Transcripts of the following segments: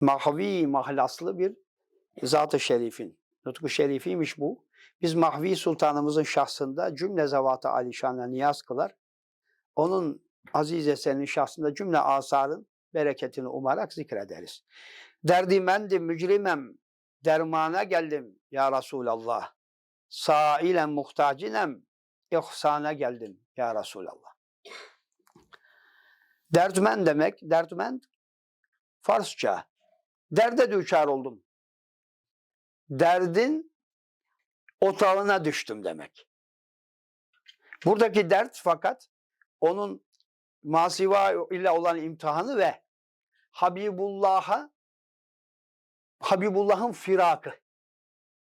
mahvi mahlaslı bir zat-ı şerifin. Nutku şerifiymiş bu. Biz Mahvi Sultanımızın şahsında cümle zevat-ı alişanla niyaz kılar. Onun aziz eserinin şahsında cümle asarın bereketini umarak zikrederiz. Derdimendim mücrimem, dermana geldim ya Resulallah. Sailen muhtacinem, ihsana geldim ya Resulallah. Derdmen demek, derdmen Farsça. Derde düçar oldum. Derdin otağına düştüm demek. Buradaki dert fakat onun masiva ile olan imtihanı ve Habibullah'a Habibullah'ın firakı.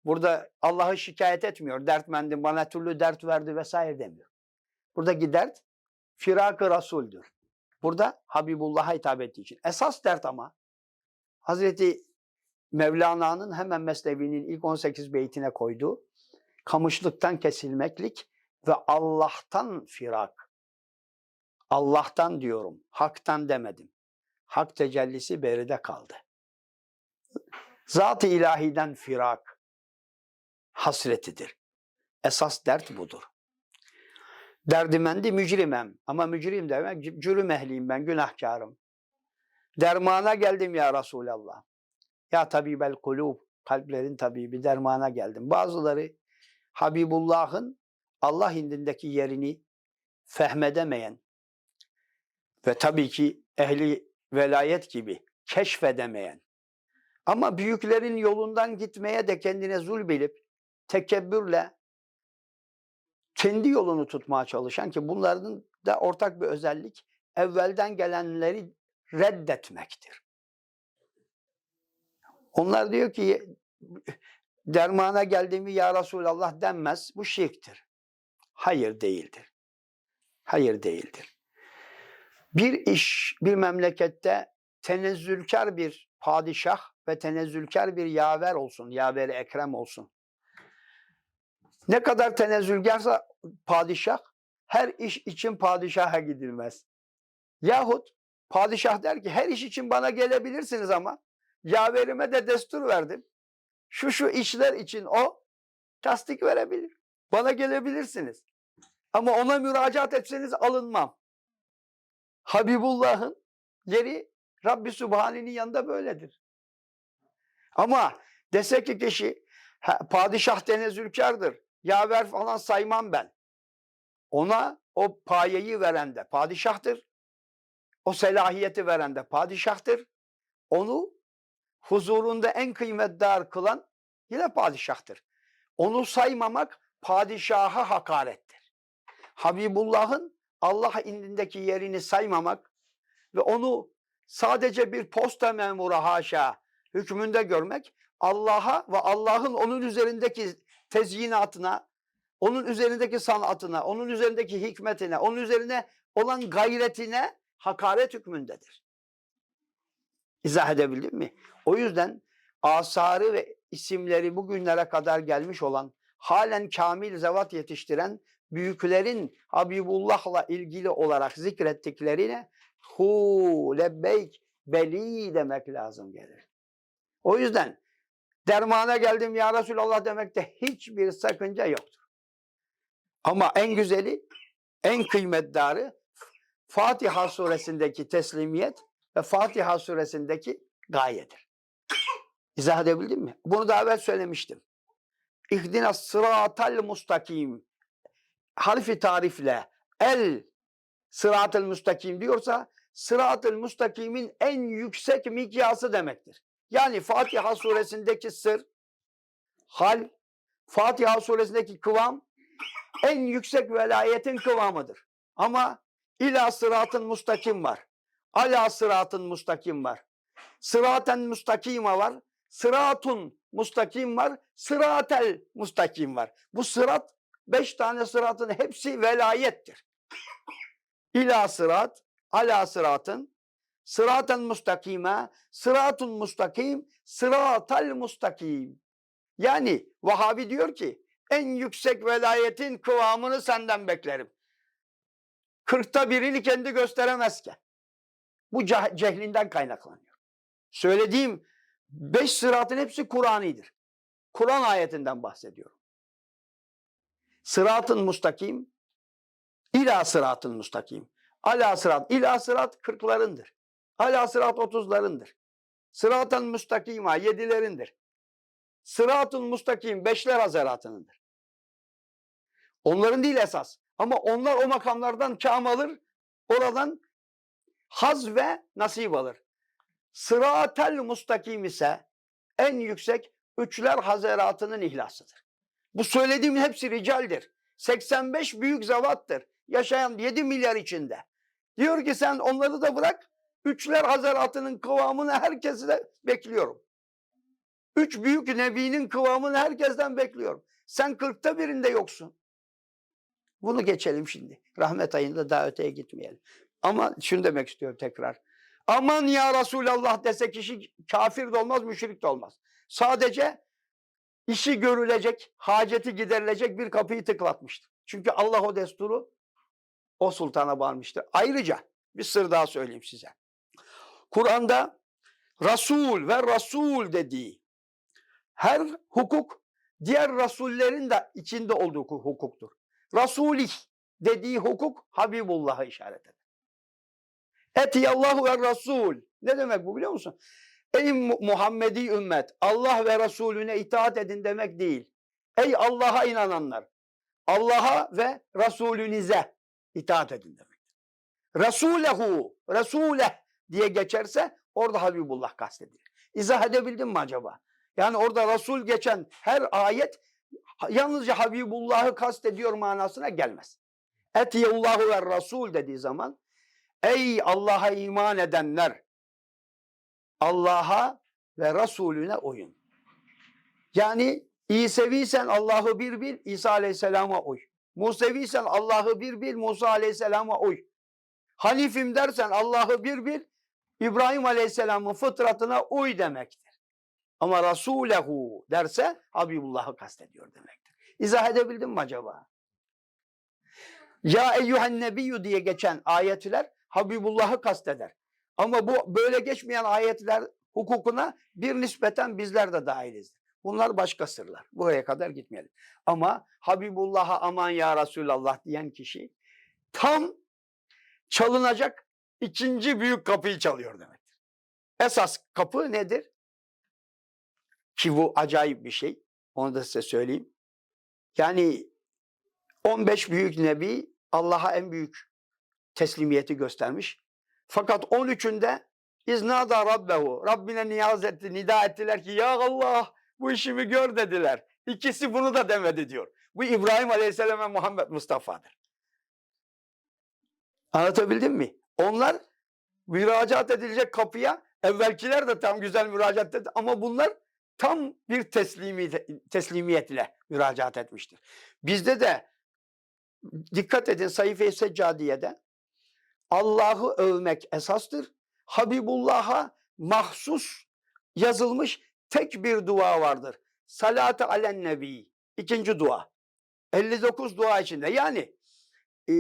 Burada Allah'ı şikayet etmiyor. Dertmendim bana türlü dert verdi vesaire demiyor. Buradaki dert firakı Resul'dür. Burada Habibullah'a hitap ettiği için. Esas dert ama Hazreti Mevlana'nın hemen Mesnevi'nin ilk 18 beytine koyduğu kamışlıktan kesilmeklik ve Allah'tan firak. Allah'tan diyorum, haktan demedim. Hak tecellisi beride kaldı. Zat-ı ilahiden firak hasretidir. Esas dert budur. Derdimendi mücrimem. Ama mücrim demek cürüm ehliyim ben, günahkarım. Dermana geldim ya Resulallah. Ya tabibel kulub, kalplerin tabibi dermana geldim. Bazıları Habibullah'ın Allah indindeki yerini fehmedemeyen ve tabii ki ehli velayet gibi keşfedemeyen ama büyüklerin yolundan gitmeye de kendine zul bilip tekebbürle kendi yolunu tutmaya çalışan ki bunların da ortak bir özellik evvelden gelenleri reddetmektir. Onlar diyor ki dermana geldiğimi ya Resulallah denmez. Bu şirktir. Hayır değildir. Hayır değildir. Bir iş, bir memlekette tenezzülkar bir padişah ve tenezzülkar bir yaver olsun, yaver ekrem olsun. Ne kadar tenezzülkarsa padişah, her iş için padişaha gidilmez. Yahut padişah der ki her iş için bana gelebilirsiniz ama yaverime de destur verdim. Şu şu işler için o tasdik verebilir. Bana gelebilirsiniz. Ama ona müracaat etseniz alınmam. Habibullah'ın yeri Rabbi Sübhane'nin yanında böyledir. Ama dese ki kişi padişah tenezzülkardır. Yaver falan saymam ben. Ona o payeyi veren de padişahtır. O selahiyeti veren de padişahtır. Onu huzurunda en kıymetdar kılan yine padişahtır. Onu saymamak padişaha hakarettir. Habibullah'ın Allah indindeki yerini saymamak ve onu sadece bir posta memuru haşa hükmünde görmek Allah'a ve Allah'ın onun üzerindeki tezyinatına, onun üzerindeki sanatına, onun üzerindeki hikmetine, onun üzerine olan gayretine hakaret hükmündedir. İzah edebildim mi? O yüzden asarı ve isimleri bugünlere kadar gelmiş olan, halen kamil zevat yetiştiren büyüklerin Habibullah'la ilgili olarak zikrettiklerine hu, lebbeyk, beli demek lazım gelir. O yüzden dermana geldim ya Resulallah demekte hiçbir sakınca yoktur. Ama en güzeli, en kıymetdarı Fatiha suresindeki teslimiyet ve Fatiha suresindeki gayedir. İzah edebildim mi? Bunu daha evvel söylemiştim. İhdina sıratal mustakim harfi tarifle el sıratel mustakim diyorsa sıratel mustakimin en yüksek mikyası demektir. Yani Fatiha suresindeki sır, hal, Fatiha suresindeki kıvam en yüksek velayetin kıvamıdır. Ama ila sıratın mustakim var. Ala sıratın mustakim var. Sıraten mustakime var. Sıratun mustakim var. Sıratel mustakim var. Bu sırat beş tane sıratın hepsi velayettir. İla sırat, ala sıratın, sıraten mustakime, sıratun mustakim, sıratal mustakim. Yani Vahabi diyor ki en yüksek velayetin kıvamını senden beklerim. Kırkta birini kendi gösteremezken. Bu cehlinden kaynaklanıyor. Söylediğim beş sıratın hepsi Kur'ani'dir. Kur'an ayetinden bahsediyorum. Sıratın mustakim, ila sıratın mustakim. Ala sırat, ila sırat kırklarındır. Ala sırat otuzlarındır. Sıratın müstakima yedilerindir. Sıratın mustakim beşler hazaratınındır. Onların değil esas. Ama onlar o makamlardan kam alır, oradan haz ve nasip alır. Sıratel mustakim ise en yüksek üçler hazaratının ihlasıdır. Bu söylediğim hepsi ricaldir. 85 büyük zavattır. Yaşayan 7 milyar içinde. Diyor ki sen onları da bırak. Üçler hazaratının kıvamını herkese de bekliyorum. Üç büyük nebinin kıvamını herkesten bekliyorum. Sen kırkta birinde yoksun. Bunu geçelim şimdi. Rahmet ayında daha öteye gitmeyelim. Ama şunu demek istiyorum tekrar. Aman ya Resulallah dese kişi kafir de olmaz, müşrik de olmaz. Sadece işi görülecek, haceti giderilecek bir kapıyı tıklatmıştır. Çünkü Allah o desturu o sultana bağırmıştır. Ayrıca bir sır daha söyleyeyim size. Kur'an'da Resul ve Resul dediği her hukuk diğer rasullerin de içinde olduğu hukuktur. Rasulih dediği hukuk Habibullah'a işaret eder. Etiyallahu ve Resul. Ne demek bu biliyor musun? Ey Muhammedi ümmet Allah ve Resulüne itaat edin demek değil. Ey Allah'a inananlar Allah'a ve Resulünüze itaat edin demek. Resulehu, Resuleh diye geçerse orada Habibullah kastedilir. İzah edebildim mi acaba? Yani orada Resul geçen her ayet yalnızca Habibullah'ı kastediyor manasına gelmez. Etiyallahu ve Resul dediği zaman ey Allah'a iman edenler Allah'a ve Resulüne uyun. Yani İseviysen Allah'ı bir bil, İsa Aleyhisselam'a uy. Museviysen Allah'ı bir bil, Musa Aleyhisselam'a uy. Hanifim dersen Allah'ı bir bil, İbrahim Aleyhisselam'ın fıtratına uy demektir. Ama Rasulehu derse Habibullah'ı kastediyor demektir. İzah edebildim mi acaba? Ya eyyühen nebiyyü diye geçen ayetler Habibullah'ı kasteder. Ama bu böyle geçmeyen ayetler hukukuna bir nispeten bizler de dahiliz. Bunlar başka sırlar. Buraya kadar gitmeyelim. Ama Habibullah'a aman ya Resulallah diyen kişi tam çalınacak ikinci büyük kapıyı çalıyor demektir. Esas kapı nedir? Ki bu acayip bir şey. Onu da size söyleyeyim. Yani 15 büyük nebi Allah'a en büyük teslimiyeti göstermiş. Fakat 13'ünde iznada rabbehu. Rabbine niyaz etti, nida ettiler ki ya Allah bu işimi gör dediler. İkisi bunu da demedi diyor. Bu İbrahim Aleyhisselam ve Muhammed Mustafa'dır. Anlatabildim mi? Onlar müracaat edilecek kapıya evvelkiler de tam güzel müracaat etti ama bunlar tam bir teslimi, teslimiyetle müracaat etmiştir. Bizde de dikkat edin sayfa-i seccadiyede Allah'ı övmek esastır. Habibullah'a mahsus yazılmış tek bir dua vardır. Salat-ı alen nebi. İkinci dua. 59 dua içinde. Yani e,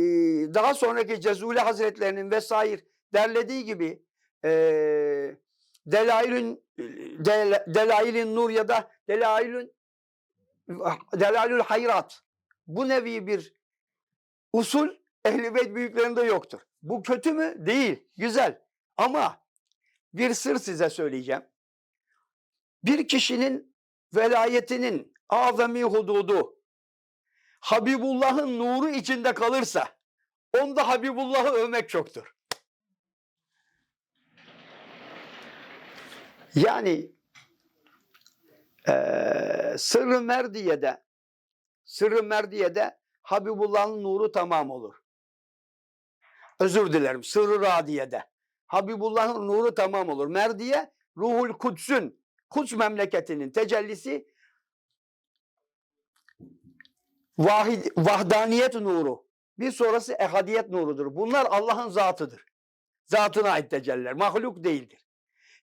daha sonraki Cezule Hazretlerinin vesaire derlediği gibi e, Delailün del, Delailin Nur ya da Delailün Delailül Hayrat bu nevi bir usul Beyt büyüklerinde yoktur. Bu kötü mü? Değil. Güzel. Ama bir sır size söyleyeceğim. Bir kişinin velayetinin azami hududu Habibullah'ın nuru içinde kalırsa onda Habibullah'ı övmek çoktur. Yani e, Sırrı Merdiye'de Sırrı Merdiye'de Habibullah'ın nuru tamam olur. Özür dilerim. Sırrı Radiye'de. Habibullah'ın nuru tamam olur. Merdiye Ruhul Kuds'ün Kuds memleketinin tecellisi vahid, vahdaniyet nuru. Bir sonrası ehadiyet nurudur. Bunlar Allah'ın zatıdır. Zatına ait tecelliler. Mahluk değildir.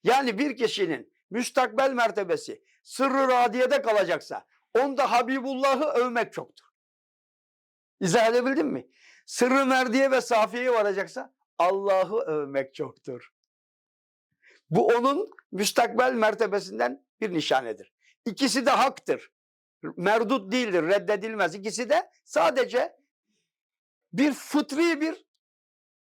Yani bir kişinin müstakbel mertebesi sırrı radiyede kalacaksa onda Habibullah'ı övmek çoktur. İzah edebildim mi? Sırrı merdiye ve safiyeye varacaksa Allah'ı övmek çoktur. Bu onun müstakbel mertebesinden bir nişanedir. İkisi de haktır. Merdut değildir, reddedilmez. İkisi de sadece bir fıtri bir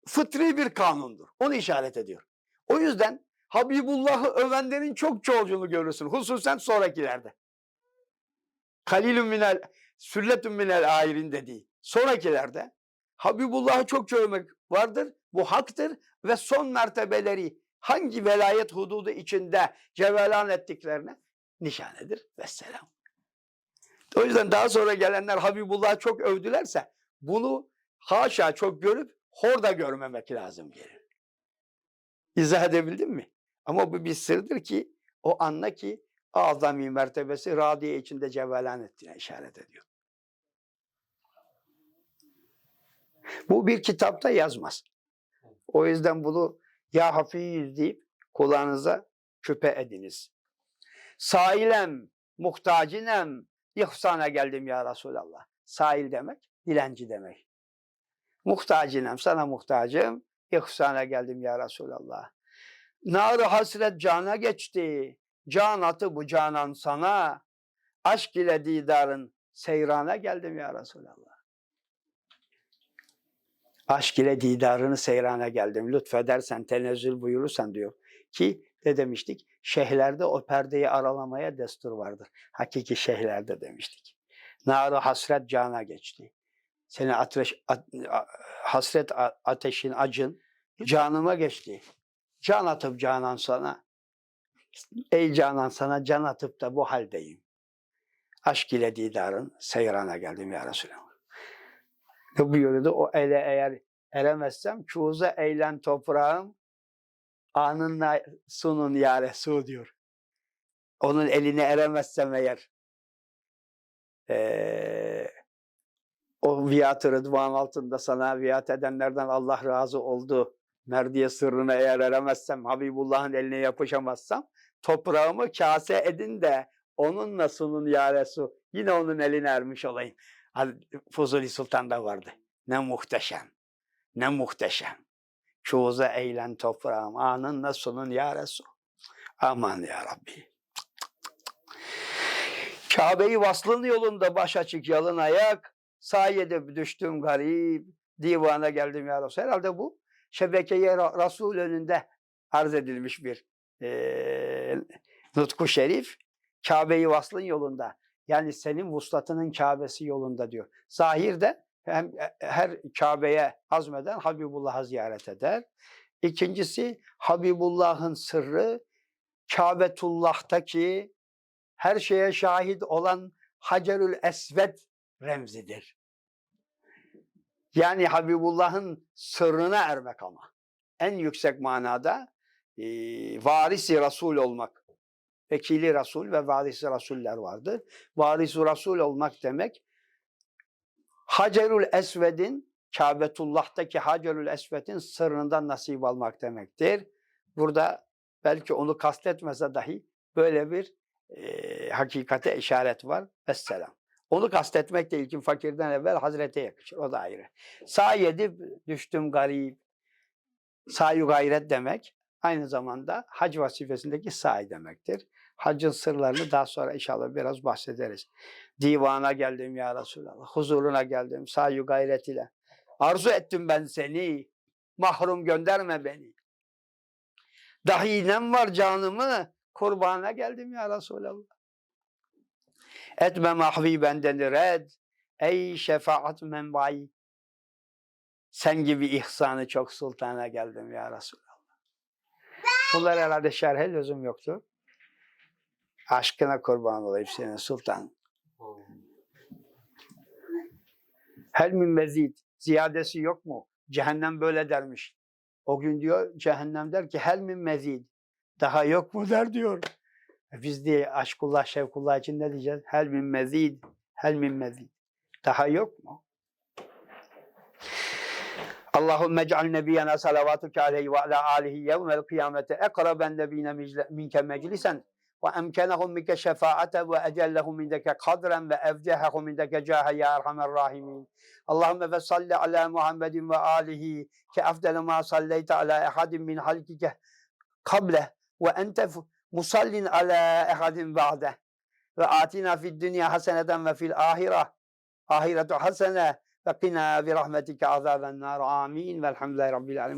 fıtri bir kanundur. Onu işaret ediyor. O yüzden Habibullah'ı övenlerin çok çoğulcunu görürsün. Hususen sonrakilerde. Halilun minel, sülletun minel ayirin dediği. Sonrakilerde Habibullah'ı çok övmek vardır. Bu haktır ve son mertebeleri hangi velayet hududu içinde cevelan ettiklerine nişanedir. Vesselam. O yüzden daha sonra gelenler Habibullah'ı çok övdülerse bunu haşa çok görüp hor da görmemek lazım gelir. İzah edebildim mi? Ama bu bir sırdır ki o anla ki azami mertebesi radiye içinde cevelan ettiğine işaret ediyor. Bu bir kitapta yazmaz. O yüzden bunu ya hafiz deyip kulağınıza küpe ediniz. Sailem, muhtacinem, ihsana geldim ya Resulallah. Sail demek, dilenci demek. Muhtacinem, sana muhtacım, ihsana geldim ya Resulallah. Nar hasret cana geçti, can atı bu canan sana, aşk ile didarın seyrana geldim ya Resulallah. Aşk ile didarını seyrana geldim. Lütfedersen, tenezzül buyurursan diyor. Ki ne demiştik? Şeyhlerde o perdeyi aralamaya destur vardır. Hakiki şeyhlerde demiştik. Narı hasret cana geçti. Seni ateş, a- a- hasret ateşin acın canıma geçti. Can atıp canan sana. Ey canan sana can atıp da bu haldeyim. Aşk ile didarın seyrana geldim ya Resulallah. Ne buyuruyordu? O ele eğer eremezsem çuğuza eğlen toprağım anınla sunun ya Resul diyor. Onun eline eremezsem eğer eee o viyat-ı rıdvan altında sana viyat edenlerden Allah razı oldu. Merdiye sırrına eğer eremezsem, Habibullah'ın eline yapışamazsam toprağımı kase edin de onunla sunun ya Resul. Yine onun eline ermiş olayım. Fuzuli Sultan'da vardı. Ne muhteşem. Ne muhteşem. Çoğuza eğlen toprağım. Anınla sunun ya Resul. Aman ya Rabbi. Kabe'yi vaslın yolunda baş açık yalın ayak. Sayede düştüm garip. Divana geldim ya Resul. Herhalde bu şebekeye Ra- Resul önünde arz edilmiş bir eee nutku şerif. Kabe'yi vaslın yolunda. Yani senin vuslatının Kabe'si yolunda diyor. Zahirde hem e, her Kabe'ye azmeden Habibullah'ı ziyaret eder. İkincisi Habibullah'ın sırrı Kabetullah'taki her şeye şahit olan Hacerül Esved remzidir. Yani Habibullah'ın sırrına ermek ama. En yüksek manada e, varisi Resul olmak. Vekili Resul ve varisi Rasuller vardır. Varisi Resul olmak demek Hacerül Esved'in Kabetullah'taki Hacerül Esved'in sırrından nasip almak demektir. Burada belki onu kastetmese dahi böyle bir e, hakikate işaret var. Vesselam. Onu kastetmek de ilkin fakirden evvel Hazrete yakışır. O da ayrı. Sağ yedi düştüm garip. Sayu gayret demek. Aynı zamanda hac vazifesindeki sahi demektir. Haccın sırlarını daha sonra inşallah biraz bahsederiz. Divana geldim ya Resulallah. Huzuruna geldim sayu gayret ile. Arzu ettim ben seni. Mahrum gönderme beni. Dahi nem var canımı. Kurbana geldim ya Resulallah. Etme mahvi benden red. Ey şefaat menbai. Sen gibi ihsanı çok sultana geldim ya Resulallah. Bunlar herhalde şerhe lüzum yoktu. Aşkına kurban olayım senin sultan. Hel min mezid. Ziyadesi yok mu? Cehennem böyle dermiş. O gün diyor cehennem der ki hel min mezid. Daha yok mu der diyor. Biz diye aşkullah şevkullah için ne diyeceğiz? Hel min mezid. Hel min mezid. Daha yok mu? Allahümme ec'al nebiyyena salavatuke aleyhi ve ala alihi yevmel kıyamete ekraben nebine minke meclisen ve emkenehum minke şefaate ve ecellehum mindeke kadren ve evcehehum mindeke cahe ya erhamer rahimin. Allahümme ve salli ala Muhammedin ve alihi ke afdele ma salleyte ala ehadin min halkike kable ve ente مصل على أحد بعده وآتنا في الدنيا حسنة وفي الآخرة. آخرة حسنة وقنا برحمتك عذاب النار. آمين والحمد لله رب العالمين.